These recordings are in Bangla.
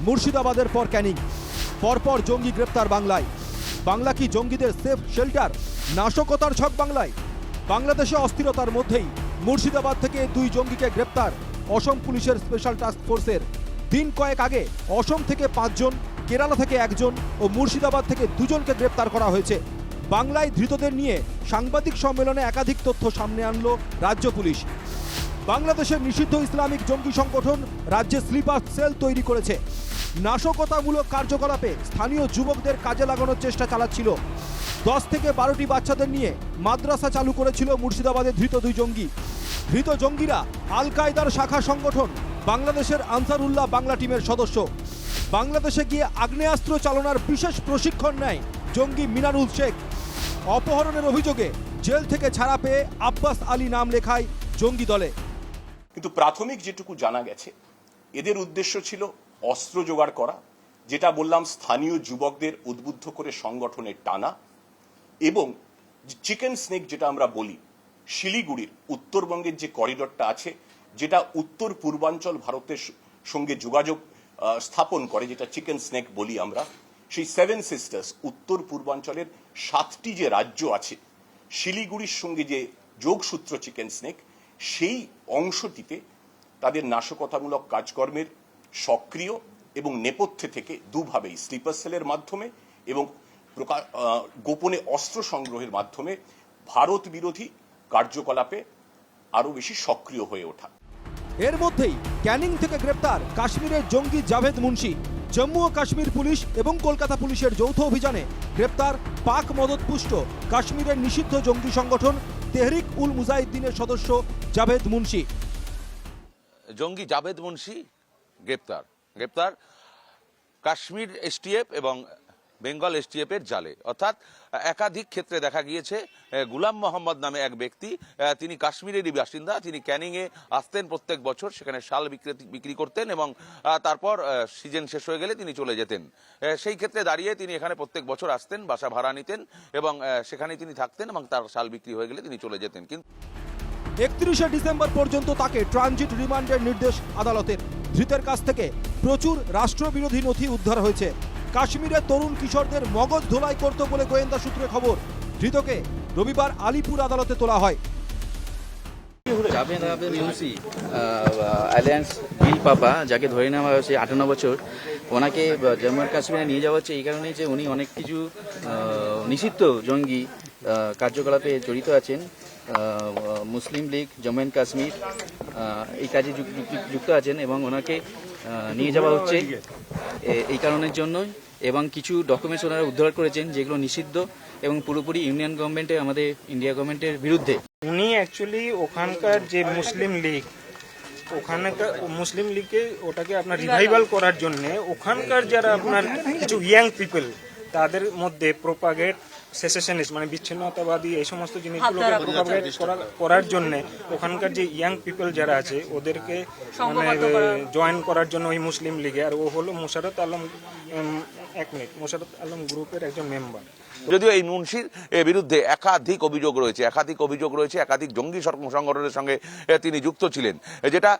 মুর্শিদাবাদের পর ক্যানিং। পরপর জঙ্গি গ্রেপ্তার বাংলায়। বাংলা কি জঙ্গিদের সেফ শেল্টার নাশকতার ছক বাংলায়। বাংলাদেশে অস্থিরতার মধ্যেই মুর্শিদাবাদ থেকে দুই জঙ্গিকে গ্রেপ্তার অসম পুলিশের স্পেশাল টাস্ক ফোর্সের দিন কয়েক আগে অসম থেকে পাঁচজন, কেরালা থেকে একজন ও মুর্শিদাবাদ থেকে দুজনকে গ্রেপ্তার করা হয়েছে। বাংলায় ধৃতদের নিয়ে সাংবাদিক সম্মেলনে একাধিক তথ্য সামনে আনলো রাজ্য পুলিশ। বাংলাদেশের নিষিদ্ধ ইসলামিক জঙ্গি সংগঠন রাজ্যে স্লিপার সেল তৈরি করেছে। নাশকতামূলক কার্যকলাপে স্থানীয় যুবকদের কাজে লাগানোর চেষ্টা চালাচ্ছিল। দশ থেকে বারোটি বাচ্চাদের নিয়ে মাদ্রাসা চালু করেছিল মুর্শিদাবাদের ধৃত দুই জঙ্গি। ধৃত জঙ্গিরা আল কায়দার শাখা সংগঠন বাংলাদেশের আনসারুল্লাহ বাংলা টিমের সদস্য। বাংলাদেশে গিয়ে আগ্নেয়াস্ত্র চালনার বিশেষ প্রশিক্ষণ নেয় জঙ্গি মিনারুল শেখ। অপহরণের অভিযোগে জেল থেকে ছাড়া পেয়ে আব্বাস আলী নাম লেখায় জঙ্গি দলে। কিন্তু প্রাথমিক যেটুকু জানা গেছে, এদের উদ্দেশ্য ছিল অস্ত্র জোগাড় করা, যেটা বললাম স্থানীয় যুবকদের উদ্বুদ্ধ করে সংগঠনের টানা এবং চিকেন স্নেক যেটা আমরা বলি, শিলিগুড়ির উত্তরবঙ্গের যে করিডরটা আছে, যেটা উত্তর পূর্বাঞ্চল ভারতের সঙ্গে যোগাযোগ স্থাপন করে, যেটা চিকেন স্নেক বলি আমরা, সেই সেভেন সিস্টার্স উত্তর পূর্বাঞ্চলের সাতটি যে রাজ্য আছে, শিলিগুড়ির সঙ্গে যে যোগসূত্র চিকেন স্নেক সেই অংশটিতে তাদের নাশকতামূলক কাজকর্মের সক্রিয় এবং নেপথ্যে থেকে দুভাবেই স্লিপার সেলের মাধ্যমে এবং গোপনে অস্ত্র সংগ্রহের মাধ্যমে ভারত বিরোধী কার্যকলাপে আরও বেশি সক্রিয় হয়ে ওঠা। এর মধ্যেই ক্যানিং থেকে গ্রেপ্তার কাশ্মীরের জঙ্গি জাভেদ মুন্সি। জম্মু ও কাশ্মীর পুলিশ এবং কলকাতা পুলিশের যৌথ অভিযানে গ্রেপ্তার পাক মদতপুষ্ট কাশ্মীরের নিষিদ্ধ জঙ্গি সংগঠন তেহরিক উল মুজাহিদ্দিনের সদস্য জাভেদ মুন্সি। জঙ্গি জাভেদ মুন্সি গ্রেপ্তার। গ্রেপ্তার কাশ্মীর এসটিএফ এবং বেঙ্গল এসটিএফ এর জালে। অর্থাৎ একাধিক ক্ষেত্রে দেখা গিয়েছে গুলাম মোহাম্মদ নামে এক ব্যক্তি তিনি কাশ্মীরেরই বাসিন্দা, তিনি ক্যানিংয়ে আসতেন প্রত্যেক বছর, সেখানে শাল বিক্রি বিক্রি করতেন এবং তারপর সিজন শেষ হয়ে গেলে তিনি চলে যেতেন। সেই ক্ষেত্রে দাঁড়িয়ে তিনি এখানে প্রত্যেক বছর আসতেন, বাসা ভাড়া নিতেন এবং সেখানে তিনি থাকতেন এবং তার শাল বিক্রি হয়ে গেলে তিনি চলে যেতেন। কিন্তু একত্রিশে ডিসেম্বর পর্যন্ত তাকে ট্রানজিট রিমান্ডের নির্দেশ আদালতের ধৃতের কাছ থেকে প্রচুর রাষ্ট্রবিরোধী নথি উদ্ধার হয়েছে। কাশ্মীরের তরুণ কিশোরদের মগজ ধোলাই করত বলে গোয়েন্দা সূত্রে খবর। ধৃতকে রবিবার আলিপুর আদালতে তোলা হয়। জাভেদ আহমেদ মুন্সি অ্যালিয়ান্স বিল পাপা, যাকে ধরে নেওয়া হয়েছে আটান্ন বছর। ওনাকে জম্মু কাশ্মীরে নিয়ে যাওয়া হচ্ছে এই কারণে যে উনি অনেক কিছু নিষিদ্ধ জঙ্গি কার্যকলাপে জড়িত আছেন। মুসলিম লীগ, জম্মু অ্যান্ড কাশ্মীর এই কাজে যুক- যুক- যুক্ত আছেন এবং ওনাকে নিয়ে যাওয়া হচ্ছে। এই কারণের জন্যই এবং কিছু ডকুমেন্টস ওনারা উদ্ধার করেছেন যেগুলো নিষিদ্ধ এবং পুরোপুরি ইউনিয়ন গভর্নমেন্টের আমাদের ইন্ডিয়া গভর্নমেন্টের বিরুদ্ধে। উনি অ্যাকচুয়ালি ওখানকার যে মুসলিম লীগ ওখানকার মুসলিম লীগকে ওটাকে আপনার রিভাইভাল করার জন্য ওখানকার যারা আপনার কিছু ইয়াং পিপল তাদের মধ্যে প্রোপাগেট সেসেশনিস্ট মানে বিচ্ছিন্নতাবাদী এই সমস্ত জিনিসগুলোকে প্রভাবিত করার জন্য ওখানকার যে ইয়াং পিপল যারা আছে ওদেরকে মানে জয়েন করার জন্য ওই মুসলিম লীগে। আর ও হলো মুশারত আলম এক মিনিট মোশারত আলম গ্রুপের একজন মেম্বার যদিও এই মুন্সির বিরুদ্ধে একাধিক অভিযোগ রয়েছে একাধিক অভিযোগ রয়েছে একাধিক জঙ্গি সংগঠনের সঙ্গে তিনি যুক্ত ছিলেন। যেটা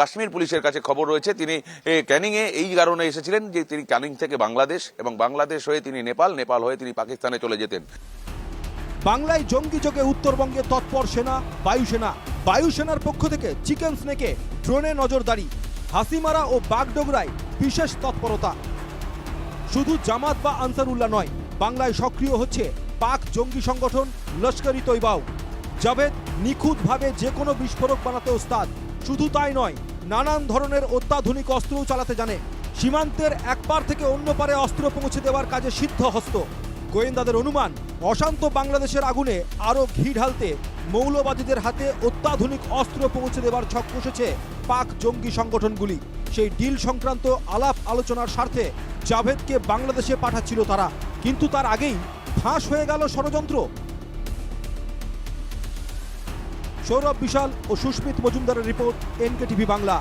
কাশ্মীর পুলিশের কাছে খবর রয়েছে তিনি এ, ক্যানিংয়ে এই কারণে এসেছিলেন যে তিনি ক্যানিং থেকে বাংলাদেশ এবং বাংলাদেশ হয়ে তিনি নেপাল নেপাল হয়ে তিনি পাকিস্তানে চলে যেতেন। বাংলায় জঙ্গি যোগে উত্তরবঙ্গে তৎপর সেনা বায়ুসেনা বায়ুসেনার পক্ষ থেকে চিকেন স্নেকে ড্রোনে নজরদারি। হাসিমারা ও বাগডোগরায় বিশেষ তৎপরতা। শুধু জামাত বা আনসারুল্লাহ নয়, বাংলায় সক্রিয় হচ্ছে পাক জঙ্গি সংগঠন লস্করি তৈবাও। জাভেদ নিখুঁতভাবে যে কোনো বিস্ফোরক বানাতে ওস্তাদ, শুধু তাই নয়, নানান ধরনের অত্যাধুনিক অস্ত্রও চালাতে জানে। সীমান্তের এক পার থেকে অন্য পারে অস্ত্র পৌঁছে দেওয়ার কাজে সিদ্ধ হস্ত গোয়েন্দাদের অনুমান, অশান্ত বাংলাদেশের আগুনে আরও ঘি ঢালতে মৌলবাদীদের হাতে অত্যাধুনিক অস্ত্র পৌঁছে দেওয়ার ছক কষেছে পাক জঙ্গি সংগঠনগুলি। সেই ডিল সংক্রান্ত আলাপ আলোচনার স্বার্থে জাভেদকে বাংলাদেশে পাঠাচ্ছিল তারা, কিন্তু তার আগেই ফাঁস হয়ে গেল ষড়যন্ত্র। সৌরভ বিশাল ও সুস্মিত মজুমদারের রিপোর্ট এনকে টিভি বাংলা।